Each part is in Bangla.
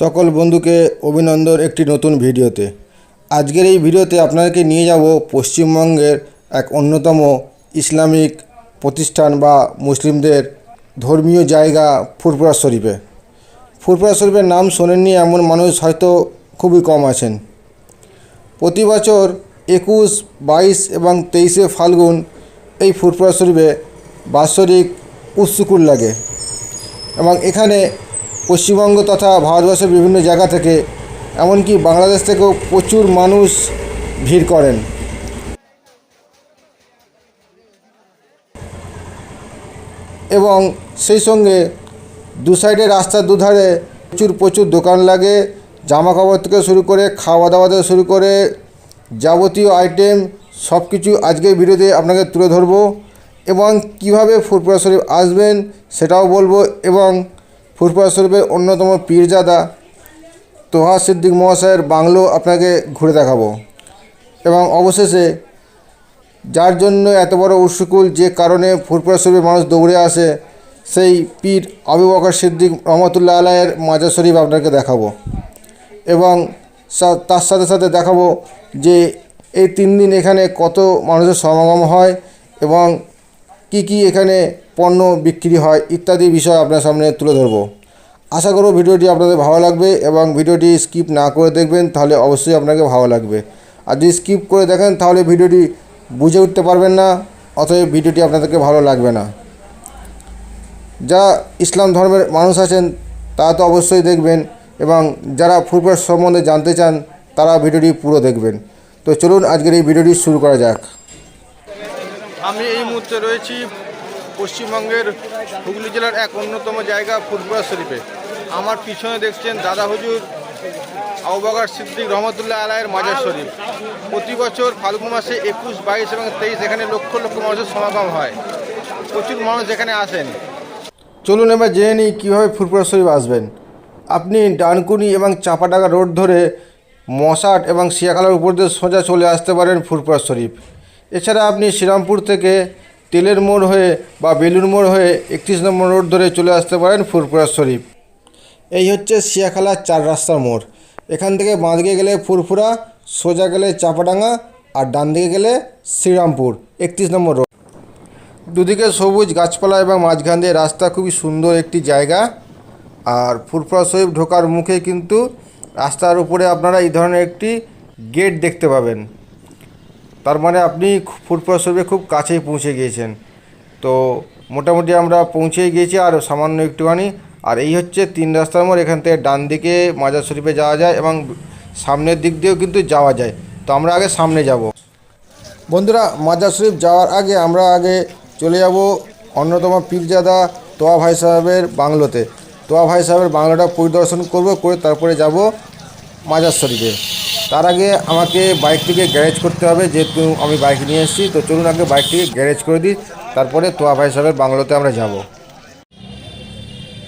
সকল বন্ধুকে অভিনন্দন একটি নতুন ভিডিওতে। আজকের এই ভিডিওতে আপনাদেরকে নিয়ে যাব পশ্চিমবঙ্গের এক অন্যতম ইসলামিক প্রতিষ্ঠান বা মুসলিমদের ধর্মীয় জায়গা ফুরফুরা শরীফে। ফুরফুরা শরীফের নাম শোনেননি, এমন মানুষ হয়তো খুবই কম আছেন। প্রতি বছর একুশ, বাইশ এবং তেইশে ফাল্গুন এই ফুরফুরা শরীফে বাৎসরিক উৎসুকুর লাগে এবং এখানে পশ্চিমবঙ্গ তথা ভারতবর্ষের বিভিন্ন জায়গা থেকে, এমনকি বাংলাদেশ থেকেও প্রচুর মানুষ ভিড় করেন। এবং সেই সঙ্গে দু সাইডে রাস্তার দুধারে প্রচুর প্রচুর দোকান লাগে জামা কাপড় থেকে শুরু করে খাওয়া দাওয়া থেকে শুরু করে যাবতীয় আইটেম সব কিছু আজকের ভিডিওতে আপনাকে তুলে ধরবো। এবং কীভাবে ফুরপুরা শরীফ আসবেন সেটাও বলব এবং ফুরপুরা শরীফের অন্যতম পীরজাদা তোহা সিদ্দিক মহাশয়ের বাংলো আপনাকে ঘুরে দেখাবো। এবং অবশেষে, যার জন্য এত বড় উৎসুকুল যে কারণে ফুরপুরা শরীফের মানুষ দৌড়ে আসে, সেই পীর আবু বকর সিদ্দিক রহমতুল্লাহ আলায়ের মাজার শরীফ আপনাকে দেখাবো। এবং তার সাথে সাথে দেখাবো যে এই তিন দিন এখানে কত মানুষের সমাগম হয় এবং কি কি এখানে পণ্য বিক্রি হয় ইত্যাদি বিষয় আপনার সামনে তুলে ধরবো। আশা করব ভিডিওটি আপনাদের ভালো লাগবে এবং ভিডিওটি স্কিপ না করে দেখবেন তাহলে অবশ্যই আপনাকে ভালো লাগবে। আর যদি স্কিপ করে দেখেন তাহলে ভিডিওটি বুঝে উঠতে পারবেন না, অতএব ভিডিওটি আপনাদেরকে ভালো লাগবে না। যা ইসলাম ধর্মের মানুষ আছেন, তারা তো অবশ্যই দেখবেন এবং যারা ফুটবল সম্বন্ধে জানতে চান, তারা ভিডিওটি পুরো দেখবেন। তো চলুন আজকের এই ভিডিওটি শুরু করা যাক। আমি এই মুহূর্তে রয়েছি পশ্চিমবঙ্গের হুগলি জেলার এক অন্যতম জায়গা ফুটবল শরীফে। আমার পিছনে দেখছেন দাদা হুজুর আউবাগার সিদ্দিক রহমতুল্লাহ আলায়ের মাজার শরীফ। প্রতি বছর ফাল্গুন মাসে একুশ, বাইশ এবং তেইশ এখানে লক্ষ লক্ষ মানুষের সমাগম হয়। প্রচুর মানুষ এখানে আসেন। চলুন এবার জেনে নিই কীভাবে ফুরপুরা শরীফ আসবেন। আপনি ডানকুনি এবং চাঁপাডাঙ্গা রোড ধরে মশাট এবং শিয়াখালার উপর দিয়ে সোজা চলে আসতে পারেন ফুরপুরা শরীফ। এছাড়া আপনি শ্রীরামপুর থেকে তেলের মোড় হয়ে বা বেলুর মোড় হয়ে একত্রিশ নম্বর রোড ধরে চলে আসতে পারেন ফুরপুরা শরীফ। এই হচ্ছে শিয়াখালার চার রাস্তার মোড়। এখান থেকে বাঁদিকে গেলে ফুরফুরা, সোজা গেলে চাঁপাডাঙ্গা আর ডান দিকে গেলে শ্রীরামপুর, একত্রিশ নম্বর রোড। দুদিকে সবুজ গাছপালা এবং মাঝখান দিয়ে রাস্তা খুবই সুন্দর একটি জায়গা। আর ফুরফুরা শরীফ ঢোকার মুখে কিন্তু রাস্তার উপরে আপনারা এই ধরনের একটি গেট দেখতে পাবেন। তার মানে আপনি ফুরফুরা শরীফে খুব কাছেই পৌঁছে গিয়েছেন। তো মোটামুটি আমরা পৌঁছেই গিয়েছি আর সামান্য একটুখানি। আর এই হচ্ছে তিন রাস্তার মোড়, এখান থেকে ডান দিকে মাজার শরীফে যাওয়া যায় এবং সামনের দিক দিয়েও কিন্তু যাওয়া যায়। তো আমরা আগে সামনে যাব। বন্ধুরা, মাজার শরীফ যাওয়ার আগে আমরা আগে চলে যাব অন্যতম পীরজাদা তোয়া ভাই সাহেবের বাংলোতে। তোয়া ভাই সাহেবের বাংলোটা পরিদর্শন করব, করে তারপরে যাব মাজার শরীফে তার আগে আমাকে বাইকটিকে গ্যারেজ করতে হবে, যেহেতু আমি বাইক নিয়ে এসেছি, তো চলুন আগে বাইকটিকে গ্যারেজ করে দিই, তারপরে তোয়া ভাই সাহেবের বাংলোতে আমরা যাব।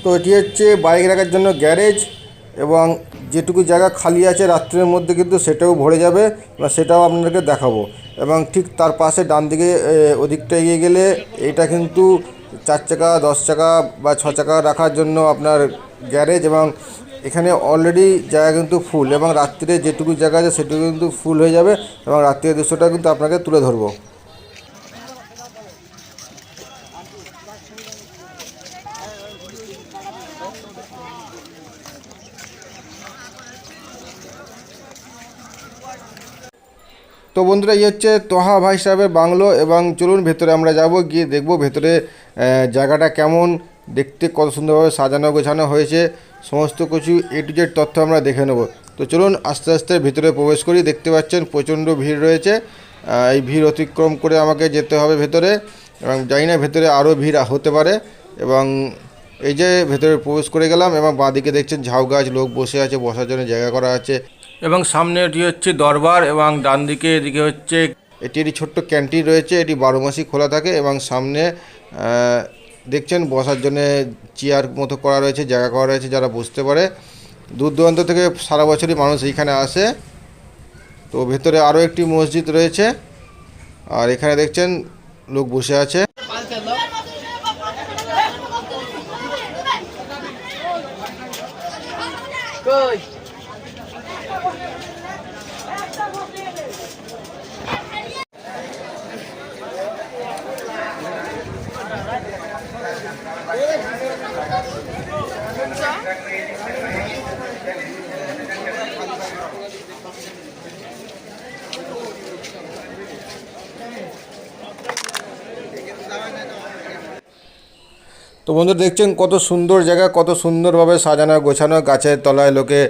তো এটি হচ্ছে বাইক রাখার জন্য গ্যারেজ, এবং যেটুকু জায়গা খালি আছে রাত্রের মধ্যে কিন্তু সেটাও ভরে যাবে, বা সেটাও আপনাদেরকে দেখাবো। এবং ঠিক তার পাশে ডান দিকে ওদিকটা এগিয়ে গেলে এটা কিন্তু চার চাকা, দশ চাকা বা ছ চাকা রাখার জন্য আপনার গ্যারেজ এবং এখানে অলরেডি জায়গা কিন্তু ফুল এবং রাত্রিরে যেটুকু জায়গা আছে সেটুকু কিন্তু ফুল হয়ে যাবে এবং রাত্রির দৃশ্যটা কিন্তু আপনাকে তুলে ধরবো। তো বন্ধুরা, এই হচ্ছে তোহা ভাই সাহেবের বাংলো এবং চলুন ভেতরে আমরা যাব, গিয়ে দেখব ভেতরে জায়গাটা কেমন, দেখতে কত সুন্দরভাবে সাজানো গোছানো হয়েছে। সমস্ত কিছু এ টু জেড তথ্য আমরা দেখে নেব। তো চলুন আস্তে আস্তে ভিতরে প্রবেশ করি। দেখতে পাচ্ছেন প্রচণ্ড ভিড় রয়েছে। এই ভিড় অতিক্রম করে আমাকে যেতে হবে ভেতরে এবং জানি না ভেতরে আরও ভিড় হতে পারে এবং এই যে ভেতরে প্রবেশ করে গেলাম এবং বাঁদিকে দেখছেন ঝাউ গাছ লোক বসে আছে বসার জন্য জায়গা করা আছে। এবং সামনে এটি হচ্ছে দরবার এবং ডান দিকে এদিকে হচ্ছে এটি একটি ছোট্ট ক্যান্টিন রয়েছে এটি বারো মাসই খোলা থাকে এবং সামনে দেখছেন, বসার জন্য চেয়ার মতো করা রয়েছে, জায়গা করা রয়েছে যারা বসতে পারে। দূর দূরান্ত থেকে সারা বছরই মানুষ এইখানে আসে। তো ভেতরে আরও একটি মসজিদ রয়েছে। আর এখানে দেখছেন, লোক বসে আছে। তো বন্ধু, দেখছেন কত সুন্দর জায়গা, কত সুন্দরভাবে সাজানো, গোছানো, গাছের তলায় লোকে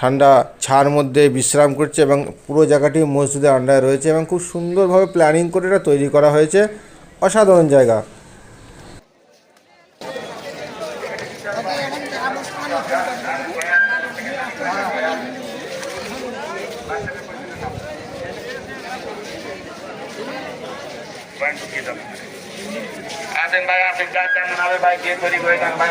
ঠান্ডা ছার মধ্যে বিশ্রাম করছে এবং পুরো জায়গাটি মসজিদের আন্ডারে রয়েছে এবং খুব সুন্দরভাবে প্ল্যানিং করে এটা তৈরি করা হয়েছে। অসাধারণ জায়গা। আসেন ভাই আপনি চারজন নামে ভাই তৈরি করে দেন ভাই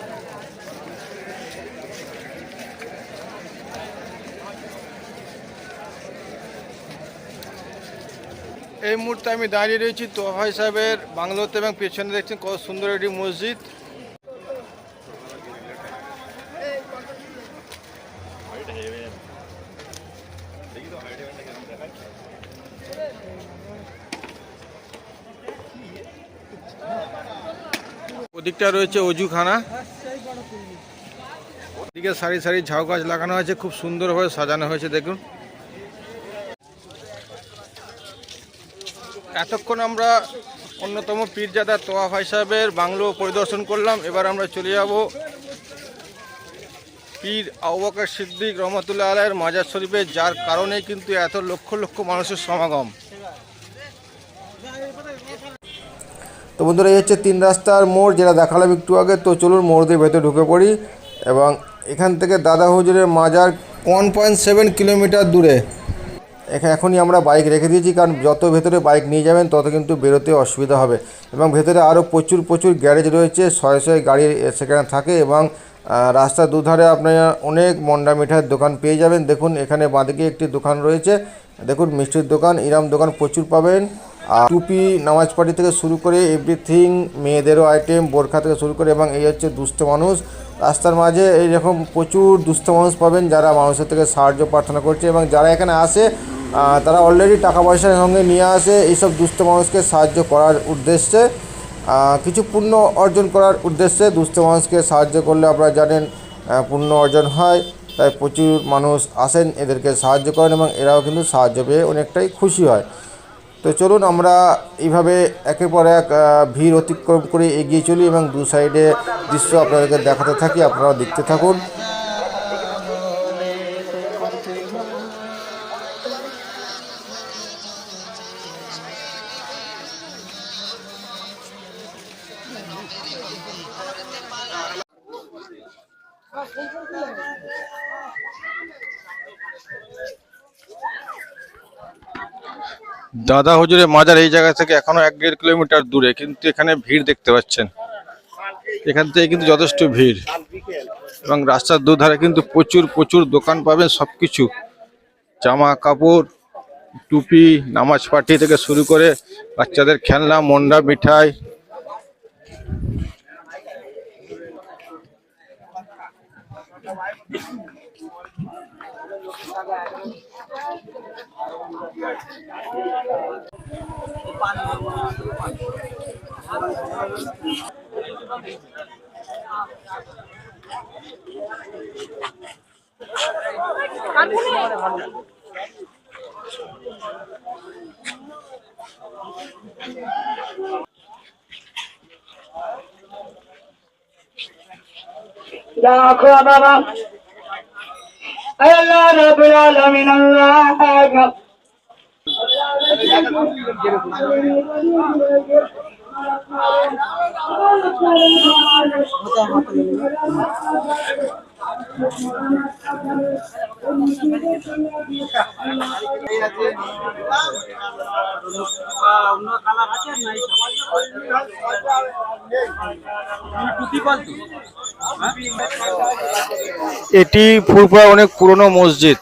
এই মুহূর্তে আমি দাঁড়িয়ে রয়েছি তোহাই সাহেবের বাংলোতে এবং পেছনে দেখছেন কত সুন্দর একটি মসজিদ। ওদিকটা রয়েছে অজুখানা। ওদিকে সারি সারি ঝাউ গাছ লাগানো হয়েছে, খুব সুন্দরভাবে সাজানো হয়েছে, দেখুন। এতক্ষণ আমরা অন্যতম পীরজাদা তোয়া ভাই সাহেবের বাংলো পরিদর্শন করলাম। এবার আমরা চলে যাব পীর আউবাকার সিদ্দিক রহমতুল্লাহ আলাইয়ের মাজার শরীফে, যার কারণে কিন্তু এত লক্ষ লক্ষ মানুষের সমাগম। তো বন্ধুরা, এই হচ্ছে তিন রাস্তার মোড়, যেটা দেখালাম একটু আগে। তো চলুন মোড় দিয়ে ভেতরে ঢুকে পড়ি এবং এখান থেকে দাদা হুজুরের মাজার ওয়ান পয়েন্ট সেভেন কিলোমিটার দূরে। এখনই আমরা বাইক রেখে দিয়েছি, কারণ যত ভেতরে বাইক নিয়ে যাবেন, তত কিন্তু বেরোতে অসুবিধা হবে। এবং ভেতরে আরও প্রচুর প্রচুর গ্যারেজ রয়েছে, শয়ে শয়ে গাড়ি সেখানে থাকে এবং রাস্তার দুধারে আপনারা অনেক মন্ডা মিঠাইয়ের দোকান পেয়ে যাবেন। দেখুন, এখানে বাঁদিকে একটি দোকান রয়েছে। দেখুন, মিষ্টির দোকান, ইরাম দোকান প্রচুর পাবেন। আর টুপি, নামাজ পাটি থেকে শুরু করে এভরিথিং মেয়েদেরও আইটেম বোরখা থেকে শুরু করে এবং এই হচ্ছে দুস্থ মানুষ। রাস্তার মাঝে এইরকম প্রচুর দুস্থ মানুষ পাবেন যারা মানুষের থেকে সাহায্য প্রার্থনা করছে এবং যারা এখানে আসে তারা অলরেডি টাকা পয়সার সঙ্গে নিয়ে আসে এইসব দুস্থ মানুষকে সাহায্য করার উদ্দেশ্যে কিছু পুণ্য অর্জন করার উদ্দেশ্যে দুস্থ মানুষকে সাহায্য করলে আপনারা জানেন পুণ্য অর্জন হয়, তাই প্রচুর মানুষ আসেন এদেরকে সাহায্য করেন এবং এরাও কিন্তু সাহায্য পেয়ে অনেকটাই খুশি হয়। তো চলুন আমরা এইভাবে একের পর এক ভিড় অতিক্রম করে এগিয়ে চলি এবং দু সাইডে দৃশ্য আপনাদেরকে দেখাতে থাকি আপনারা দেখতে থাকুন। দাদা হুজুরের মাজার এই জায়গা থেকে এখনও এক দেড় কিলোমিটার দূরে, কিন্তু এখানে ভিড় দেখতে পাচ্ছেন। এখান থেকে কিন্তু যথেষ্ট ভিড়। এবং রাস্তার দুধারে কিন্তু প্রচুর প্রচুর দোকান পাবেন সব কিছু জামা কাপড়, টুপি, নামাজ পাটি থেকে শুরু করে বাচ্চাদের খেলনা, মন্ডা, মিঠাই। লাখো বাবা আল্লাহ রাব্বুল আলামিন আল্লাহ এটি ফুরপুরা অনেক পুরনো মসজিদ।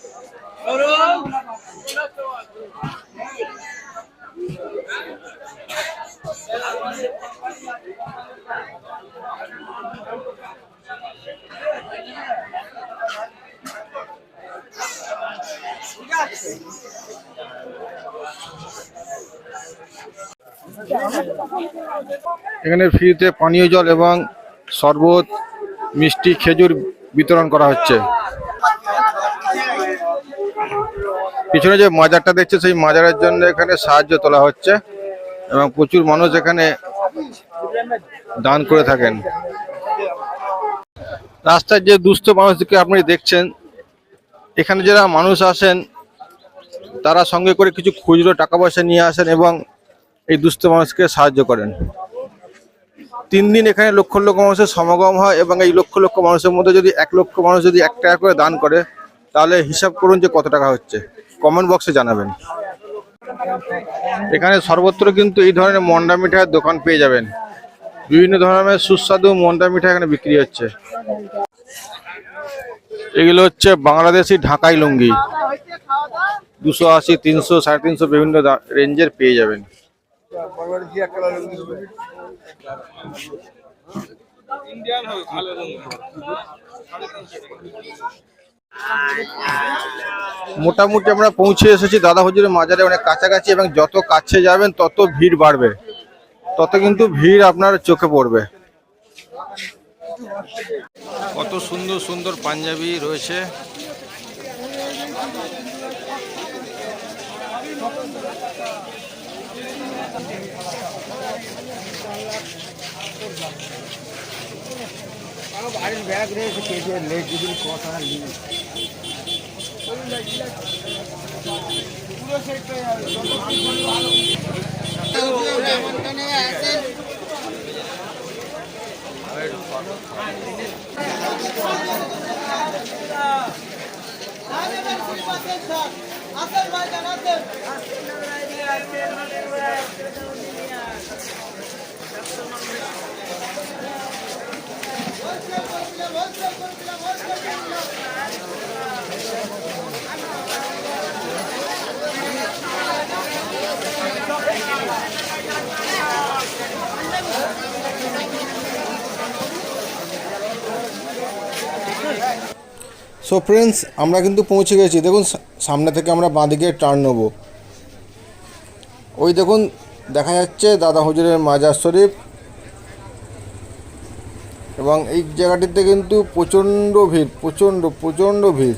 এখানে ফ্রিতে পানীয় জল এবং শরবত মিষ্টি খেজুর বিতরণ করা হচ্ছে। পিছনে যে মাজারটা দেখছে, সেই মাজারের জন্য এখানে সাহায্য তোলা হচ্ছে এবং প্রচুর মানুষ এখানে দান করে থাকেন। রাস্তায় যে দুস্থ মানুষদেরকে আপনি দেখছেন, এখানে যারা মানুষ আসেন, তারা সঙ্গে করে কিছু খুচরো টাকা পয়সা নিয়ে আসেন এবং এই দুস্থ মানুষকে সাহায্য করেন। তিন দিন এখানে লক্ষ লক্ষ মানুষের সমাগম হয় এবং এই লক্ষ লক্ষ মানুষের মধ্যে যদি এক লক্ষ মানুষ যদি এক টাকা করে দান করে, তাহলে হিসাব করুন যে কত টাকা হচ্ছে। কমেন্ট বক্সে জানাবেন। এখানে সর্বত্র কিন্তু এই ধরনের মন্ডা মিঠাইয়ের দোকান পেয়ে যাবেন। বিভিন্ন ধরনের সুস্বাদু মন্ডা মিঠাই এখানে বিক্রি হচ্ছে। এগুলো হচ্ছে বাংলাদেশি ঢাকাই লুঙ্গি। দুশো আশি, তিনশো, সাড়ে তিনশো বিভিন্ন রেঞ্জের পেয়ে যাবেন। মোটামুটি আমরা পৌঁছে এসেছি, দাদা হুজুরের মাজারে অনেক কাছাকাছি এবং যত কাছে যাবেন তত ভিড় বাড়বে। তত কিন্তু ভিড় আপনার চোখে পড়বে। কত সুন্দর সুন্দর পাঞ্জাবি রয়েছে। বাড়ির ব্যাগ রয়েছে কেটে লেট যদি কথা নেই আসল ভাই জানাতে আসল ভাই সো ফ্রেন্ডস আমরা কিন্তু পৌঁছে গেছি। দেখুন সামনে থেকে আমরা বাঁদিকে টার্ন নেব। ওই দেখুন, দেখা যাচ্ছে দাদা হুজুরের মাজার শরীফ। এবং এই জায়গাটিতে কিন্তু প্রচণ্ড ভিড় প্রচণ্ড প্রচণ্ড ভিড়।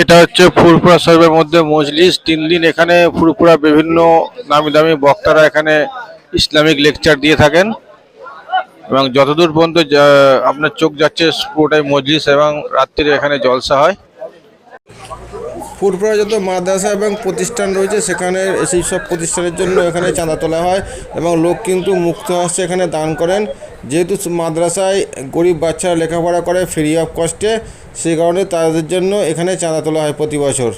এটা হচ্ছে ফুরপুরা সাহেবের মধ্যে মজলিস। তিন দিন এখানে ফুরপুরা বিভিন্ন নামি দামি বক্তারা এখানে ইসলামিক লেকচার দিয়ে থাকেন। এবং যতদূর পর্যন্ত আপনার চোখ যাচ্ছে, পুরোটাই মজলিস এবং রাত্রিরে এখানে জলসা হয়। ফুরপুরা যত মাদ্রাসা এবং প্রতিষ্ঠান রয়েছে, সেখানে সেই সব প্রতিষ্ঠানের জন্য এখানে চাঁদা তোলা হয় এবং লোক কিন্তু মুক্ত হস্তে এখানে দান করেন। যেহেতু মাদ্রাসায় গরিব বাচ্চারা লেখাপড়া করে ফ্রি অফ কস্টে সেই কারণে তাদের জন্য এখানে চাঁদা তোলা হয় প্রতি বছর।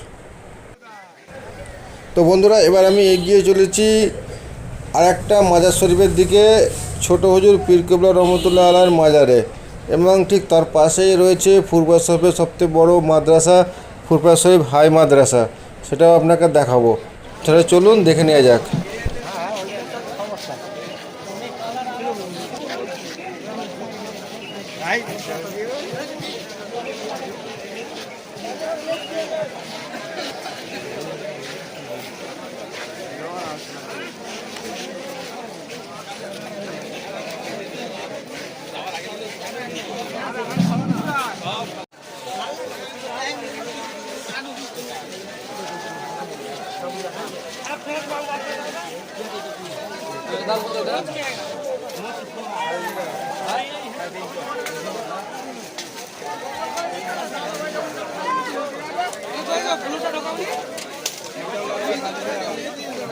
তো বন্ধুরা, এবার আমি এগিয়ে চলেছি আর একটা মাজার শরীফের দিকে, ছোট হুজুর পীর কেবলা রহমতুল্লাহ আলার মাজারে। এবং ঠিক তার পাশেই রয়েছে ফুরপুরা শরীফের সবথেকে বড় মাদ্রাসা ফুরপুরা শরীফ হাই মাদ্রাসা সেটাও আপনাকে দেখাবো। তাহলে চলুন দেখে নেওয়া যাক।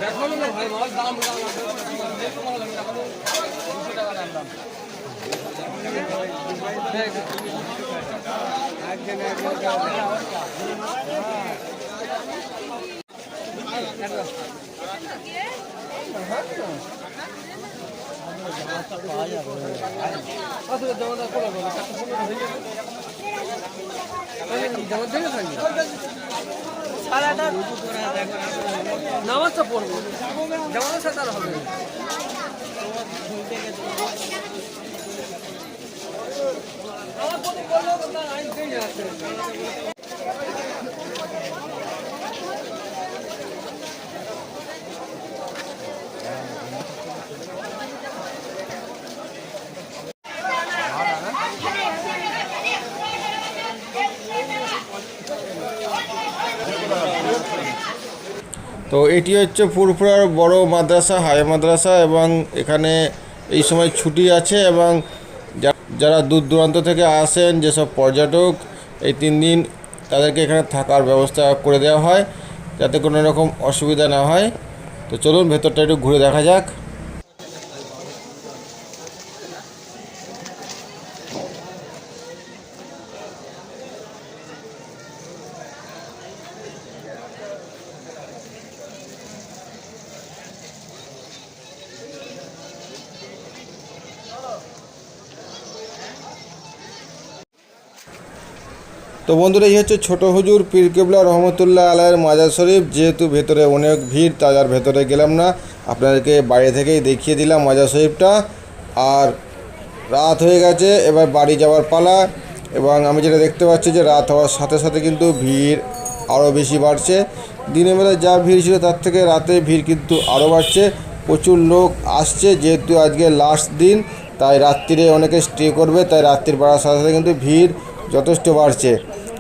দেখো না ভাই মাল দাম দাম দুশো টাকা দাম দাম একজন নামাজটা পড়ব যেমন সাথে আর হবে আমার তার আইন আছে। তো এটি হচ্ছে ফুরফুরার বড় মাদ্রাসা, হাই মাদ্রাসা এবং এখানে এই সময় ছুটি আছে এবং যারা দূর দূরান্ত থেকে আসেন, যেসব পর্যটক, এই তিন দিন তাদেরকে এখানে থাকার ব্যবস্থা করে দেওয়া হয় যাতে কোনো রকম অসুবিধা না হয়। তো চলুন, ভেতরটা একটু ঘুরে দেখা যাক। তো বন্ধুরা, এই হচ্ছে ছোট হুজুর পীর কেবলা রহমতুল্লাহ আলায়ের মাজার শরীফ। যেহেতু ভেতরে অনেক ভিড়, তাই আর ভেতরে গেলাম না। আপনাদেরকে বাইরে থেকেই দেখিয়ে দিলাম মাজার শরীফটা। আর রাত হয়ে গেছে, এবার বাড়ি যাওয়ার পালা। এবং আমি যেটা দেখতে পাচ্ছি যে রাত হওয়ার সাথে সাথে কিন্তু ভিড় আরও বেশি বাড়ছে। দিনের বেলা যা ভিড় ছিল, তার থেকে রাতে ভিড় কিন্তু আরও বাড়ছে। প্রচুর লোক আসছে, যেহেতু আজকে লাস্ট দিন, তাই রাত্রিরে অনেকে স্টে করবে। তাই রাত্রির বাড়ার সাথে সাথে কিন্তু ভিড় যথেষ্ট বাড়ছে।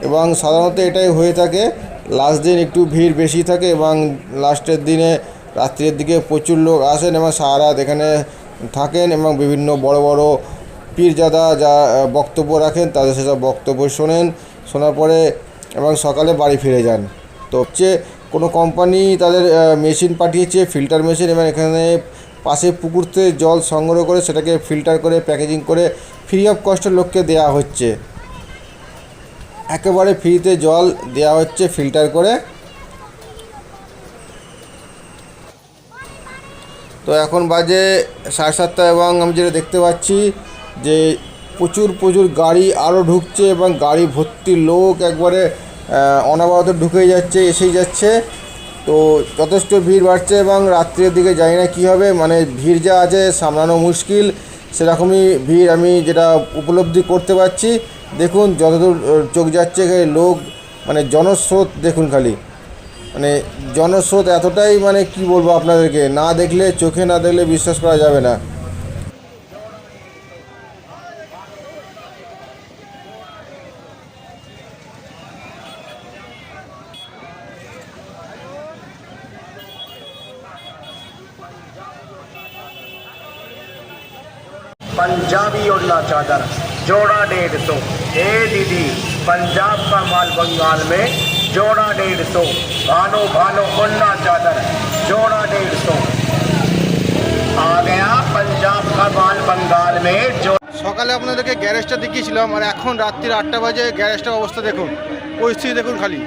এবং সাধারণত এটাই হয়ে থাকে। লাস্ট দিন একটু ভিড় বেশি থাকে এবং লাস্টের দিনে রাত্রির দিকে প্রচুর লোক আসেন এবং সারা এখানে থাকেন এবং বিভিন্ন বড় বড় পীরজাদা যা বক্তব্য রাখেন তাদের সেসব বক্তব্য শোনেন, শোনার পরে এবং সকালে বাড়ি ফিরে যান। তো হচ্ছে কোনো কোম্পানি তাদের মেশিন পাঠিয়েছে ফিল্টার মেশিন এবং এখানে পাশে পুকুর থেকে জল সংগ্রহ করে সেটাকে ফিল্টার করে প্যাকেজিং করে ফ্রি অফ কস্টে লোককে দেওয়া হচ্ছে। একেবারে ফ্রিতে জল দেওয়া হচ্ছে ফিল্টার করে। তো এখন বাজে সাড়ে সাতটা এবং আমি যেটা দেখতে পাচ্ছি যে প্রচুর প্রচুর গাড়ি আরও ঢুকছে এবং গাড়ি ভর্তি লোক একবারে অনবরত ঢুকে যাচ্ছে, এসেই যাচ্ছে। তো যথেষ্ট ভিড় বাড়ছে এবং রাত্রের দিকে জানি না কী হবে মানে ভিড় যা আছে সামলানো মুশকিল। সেরকমই ভিড় আমি যেটা উপলব্ধি করতে পারছি। দেখুন, যতদূর চোখ যাচ্ছে লোক মানে জনস্রোত দেখুন খালি। মানে জনস্রোত এতটাই মানে কি বলব আপনাদেরকে, না দেখলে, চোখে না দেখলে বিশ্বাস করা যাবে না। पंजाब का माल बंगाल में जोड़ा डेढ़ सौ भानो भानो उड़ना चादर जोड़ा डेढ़ सौ आ गया पंजाब का माल बंगाल में जो সকালে আপনাদেরকে গ্যারেজটা দেখিয়েছিলাম আর এখন রাত্রির আটটা বাজে গ্যারেজটার অবস্থা দেখুন পরিস্থিতি দেখুন খালি